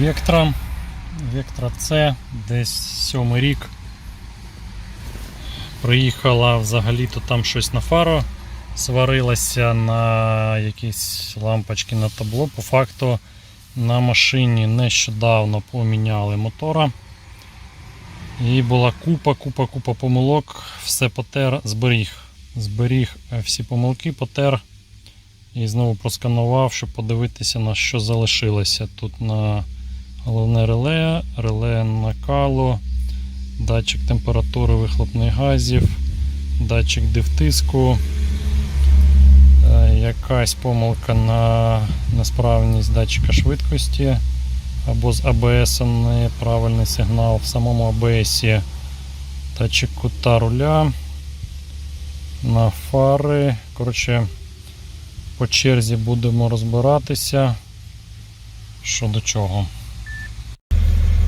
Вектра. Вектра C, десь сьомий рік. Приїхала взагалі-то там щось на фару, сварилася на якісь лампочки на табло. По факту на машині нещодавно поміняли мотора. І була купа, купа, купа помилок. Все потер, зберіг. Зберіг е, всі помилки, потер. І знову просканував, щоб подивитися, на що залишилося. Тут на головне реле, реле накалу, датчик температури вихлопних газів, датчик дивтиску, е, якась помилка на несправність датчика швидкості або з АБС неправильний сигнал в самому АБС, датчик кута руля, на фари. Коротше, по черзі будемо розбиратися, що до чого.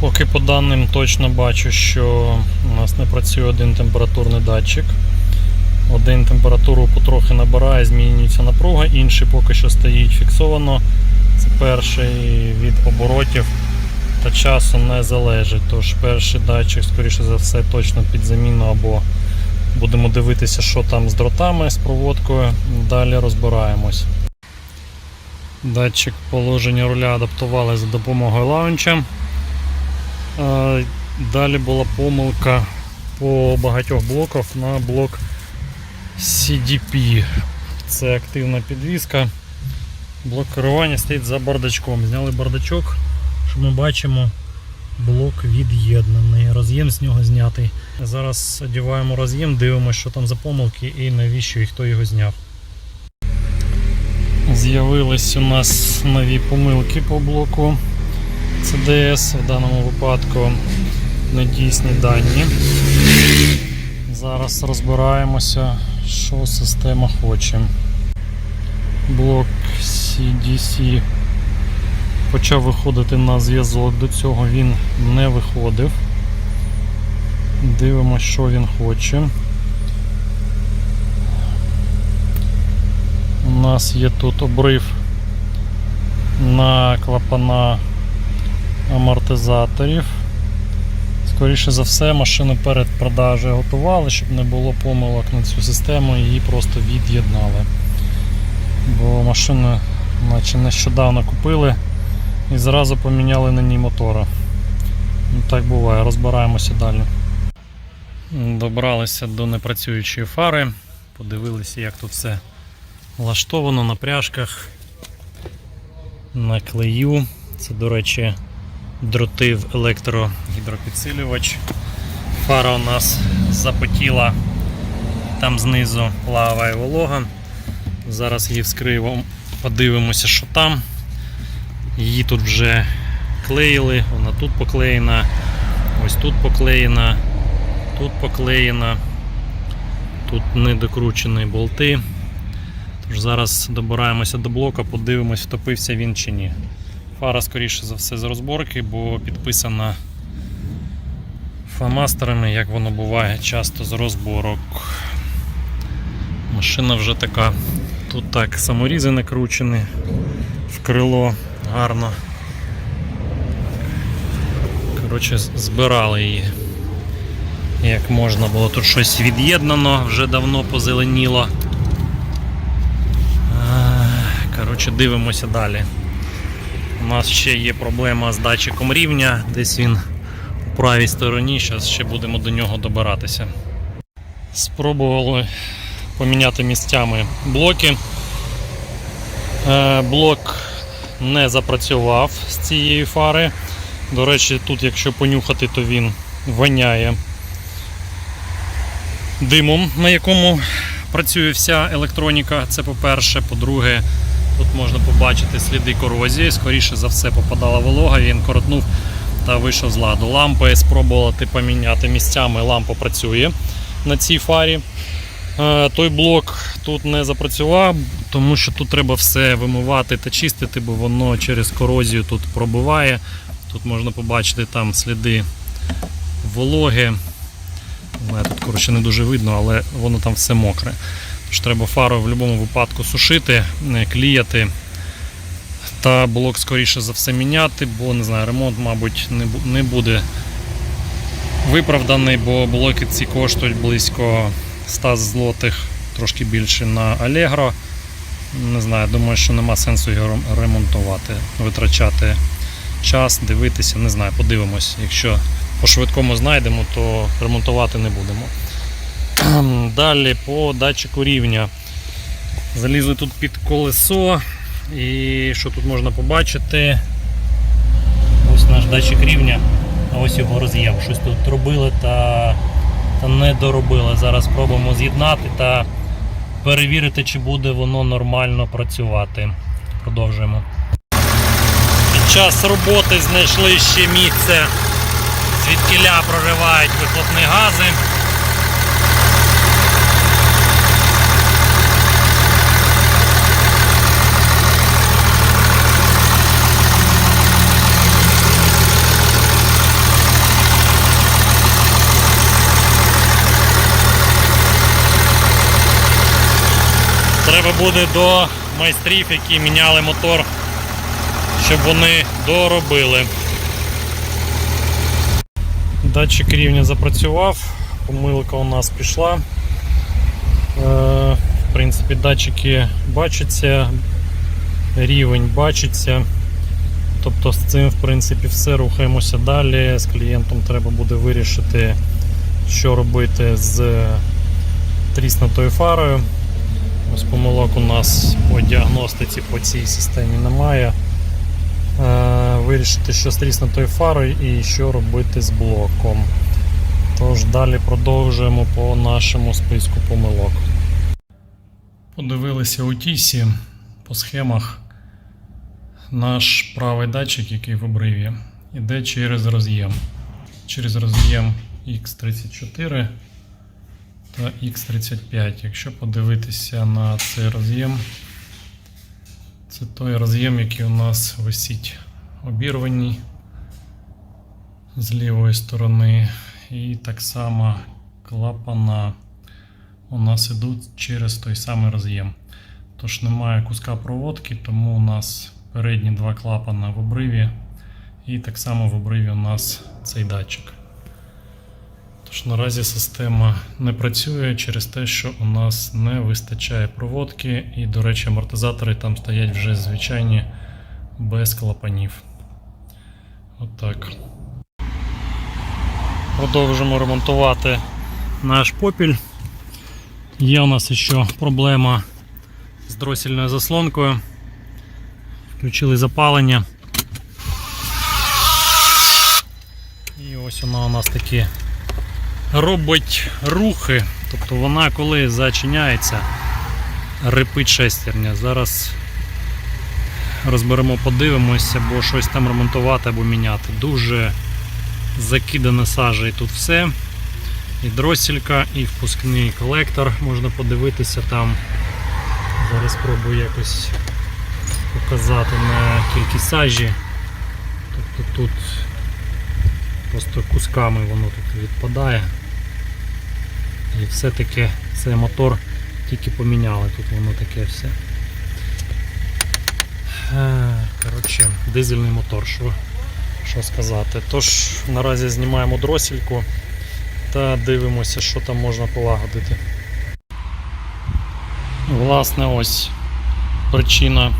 Поки по даним точно бачу, що у нас не працює один температурний датчик. Один температуру потрохи набирає, змінюється напруга, інший поки що стоїть фіксовано. Це перший від оборотів та часу не залежить. Тож перший датчик, скоріше за все, точно під заміну або будемо дивитися, що там з дротами, з проводкою. Далі розбираємось. Датчик положення руля адаптували за допомогою лаунча. Далі була помилка по багатьох блоках на блок CDP. Це активна підвізка. Блок керування стоїть за бардачком. Зняли бардачок, що ми бачимо, блок від'єднаний. Роз'єм з нього знятий. Зараз одіваємо роз'єм, дивимося, що там за помилки і навіщо і хто його зняв. З'явились у нас нові помилки по блоку CDS, в даному випадку недійсні дані. Зараз розбираємося, що система хоче. Блок CDC почав виходити на зв'язок, до цього він не виходив. Дивимося, що він хоче. У нас є тут обрив на клапана амортизаторів. Скоріше за все, машину перед продажею готували, щоб не було помилок на цю систему, її просто від'єднали. Бо машину наче нещодавно купили і зразу поміняли на ній мотора. Ну, так буває, розбираємося далі. Добралися до непрацюючої фари, подивилися, як тут все влаштовано на пряжках, на клею. Це, до речі, дротив електрогідропідсилювач. Фара у нас запотіла, там знизу лава і волога. Зараз її вскриємо, подивимося, що там. Її тут вже клеїли, вона тут поклеєна, ось тут поклеєна, тут поклеєна, тут недокручені болти. Тож зараз добираємося до блока, подивимось, втопився він чи ні. Фара, скоріше за все, з розборки, бо підписана фломастерами, як воно буває часто з розборок. Машина вже така. Тут так саморізи накручені в крило гарно. Коротше, збирали її. Як можна було, тут щось від'єднано, вже давно позеленіло. Коротше, дивимося далі. У нас ще є проблема з датчиком рівня, десь він у правій стороні, зараз ще будемо до нього добиратися. Спробували поміняти місцями блоки. Е, Блок не запрацював з цієї фари. До речі, тут, якщо понюхати, то він воняє димом, на якому працює вся електроніка. Це по-перше. По-друге, тут можна побачити сліди корозії. Скоріше за все попадала волога, він коротнув та вийшов з ладу. Лампи спробувати поміняти місцями. Лампа працює на цій фарі. Е, Той блок тут не запрацював, тому що тут треба все вимивати та чистити, бо воно через корозію тут пробиває. Тут можна побачити там сліди вологи. Тут коротше не дуже видно, але воно там все мокре. Тож треба фару в будь-якому випадку сушити, кліяти Та блок скоріше за все міняти, бо не знаю, ремонт, мабуть, не, бу- не буде виправданий, бо блоки ці коштують близько 100 злотих, трошки більше на Allegro. Не знаю, думаю, що нема сенсу його ремонтувати, витрачати час, дивитися, не знаю, подивимось. Якщо по швидкому знайдемо, то ремонтувати не будемо. Далі по датчику рівня. Залізли тут під колесо. І що тут можна побачити? Ось наш датчик рівня, а ось його роз'єм. Щось тут робили та, та не доробили. Зараз спробуємо з'єднати та перевірити, чи буде воно нормально працювати. Продовжуємо. Під час роботи знайшли ще місце, звідкіля проривають вихлопні гази. Треба буде до майстрів, які міняли мотор, щоб вони доробили. Датчик рівня запрацював, помилка у нас пішла. Е, В принципі, датчики бачаться, рівень бачиться. Тобто з цим в принципі все рухаємося далі. З клієнтом треба буде вирішити, що робити з тріснутою фарою. Ось помилок у нас по діагностиці по цій системі немає. Е, Вирішити, що з тріснутою фарою і що робити з блоком. Тож далі продовжуємо по нашому списку помилок. Подивилися у тісі по схемах. Наш правий датчик, який в обриві, йде через роз'єм. Через роз'єм X34 та X35. Якщо подивитися на цей роз'єм, це той роз'єм, який у нас висить обірваний з лівої сторони. І так само клапана у нас ідуть через той самий роз'єм. Тож немає куска проводки, тому у нас передні два клапана в обриві, і так само в обриві у нас цей датчик. Тож наразі система не працює через те, що у нас не вистачає проводки, і, до речі, амортизатори там стоять вже звичайні без клапанів. Отак. Продовжимо ремонтувати наш попіль. Є у нас ще проблема з дросільною заслонкою. Включили запалення. І ось вона у нас такі робить рухи. Тобто вона коли зачиняється, репить шестерня. Зараз розберемо, подивимося, бо щось там ремонтувати або міняти. Дуже закидане сажею тут все. І дросілька, і впускний колектор. Можна подивитися там. Зараз спробую якось показати на кількість сажі. Тобто тут просто кусками воно тут відпадає. І все-таки цей мотор тільки поміняли, тут воно таке все. Е, Коротше, дизельний мотор, що, що сказати. Тож наразі знімаємо дросільку та дивимося, що там можна полагодити. Власне, ось причина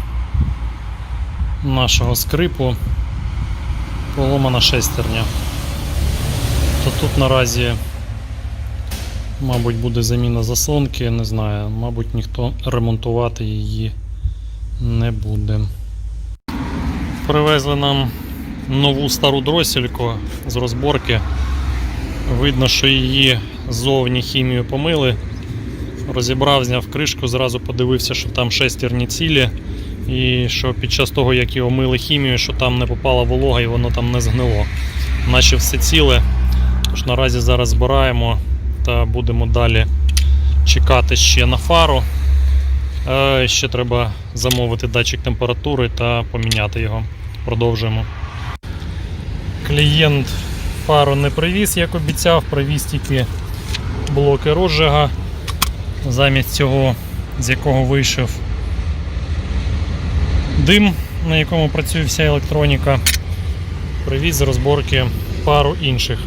нашого скрипу поломана шестерня. То тут наразі, мабуть, буде заміна заслонки, не знаю, мабуть, ніхто ремонтувати її не буде. Привезли нам нову стару дросільку з розборки. Видно, що її ззовні хімію помили. Розібрав, зняв кришку, зразу подивився, що там шестерні цілі. І що під час того, як його мили хімію, що там не попала волога і воно там не згнило. Наче все ціле. Тож наразі зараз збираємо та будемо далі чекати ще на фару. Е, Ще треба замовити датчик температури та поміняти його. Продовжуємо. Клієнт фару не привіз, як обіцяв, привіз тільки блоки розжига. Замість цього, з якого вийшов дим на якому працює вся електроніка. Привіз з розборки пару інших.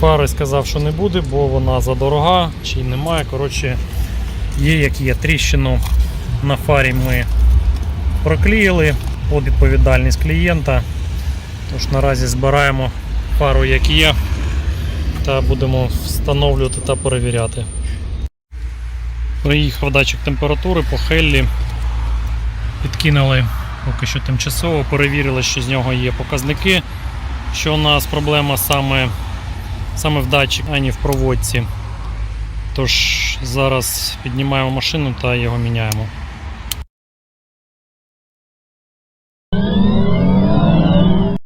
Фари сказав, що не буде, бо вона задорога, чи немає. Коротше, є як є. Тріщину на фарі ми проклеїли під відповідальність клієнта. Тож наразі збираємо фару як є та будемо встановлювати та перевіряти. Приїхав датчик температури по Хеллі. Підкинули поки що тимчасово, перевірили, що з нього є показники, що у нас проблема саме, саме в датчик, ані в проводці. Тож зараз піднімаємо машину та його міняємо.